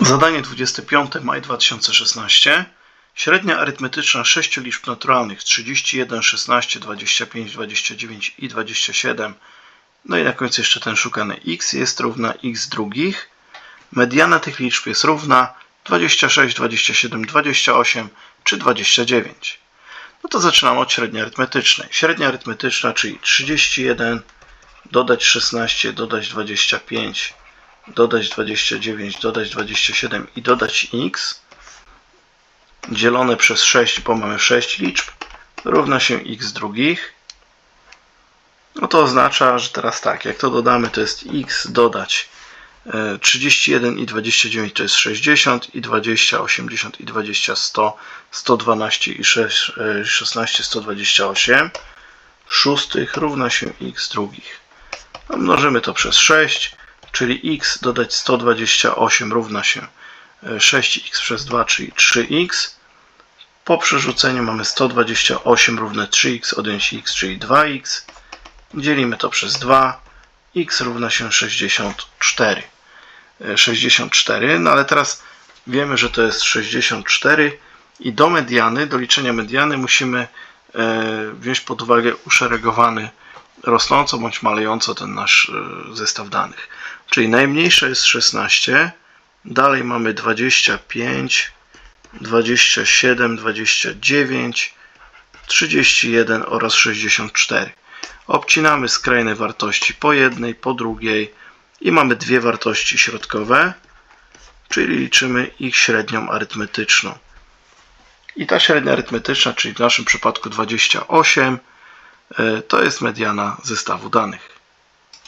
Zadanie 25 maj 2016. Średnia arytmetyczna sześciu liczb naturalnych 31, 16, 25, 29 i 27. No i na końcu jeszcze ten szukany x jest równa x drugich. Mediana tych liczb jest równa 26, 27, 28 czy 29. No to zaczynamy od średniej arytmetycznej. Średnia arytmetyczna, czyli 31, dodać 16, dodać 25, dodać 29, dodać 27 i dodać x dzielone przez 6, bo mamy 6 liczb, równa się x drugich. No to oznacza, że teraz tak, jak to dodamy, to jest x dodać e, 31 i 29 to jest 60 i 20, 80 i 20, 100, 112 i 6, e, 16, 128 szóstych równa się x drugich. No, mnożymy to przez 6, czyli x dodać 128 równa się e, 6x przez 2, czyli 3x. Po przerzuceniu mamy 128 równe 3x odjąć x, czyli 2x. Dzielimy to przez 2. x równa się 64. E, 64, no ale teraz wiemy, że to jest 64 i do mediany, do liczenia mediany musimy e, wziąć pod uwagę uszeregowany rosnąco bądź malejąco ten nasz e, zestaw danych. Czyli najmniejsze jest 16, dalej mamy 25, 27, 29, 31 oraz 64. Obcinamy skrajne wartości po jednej, po drugiej i mamy dwie wartości środkowe, czyli liczymy ich średnią arytmetyczną. I ta średnia arytmetyczna, czyli w naszym przypadku 28, e, to jest mediana zestawu danych.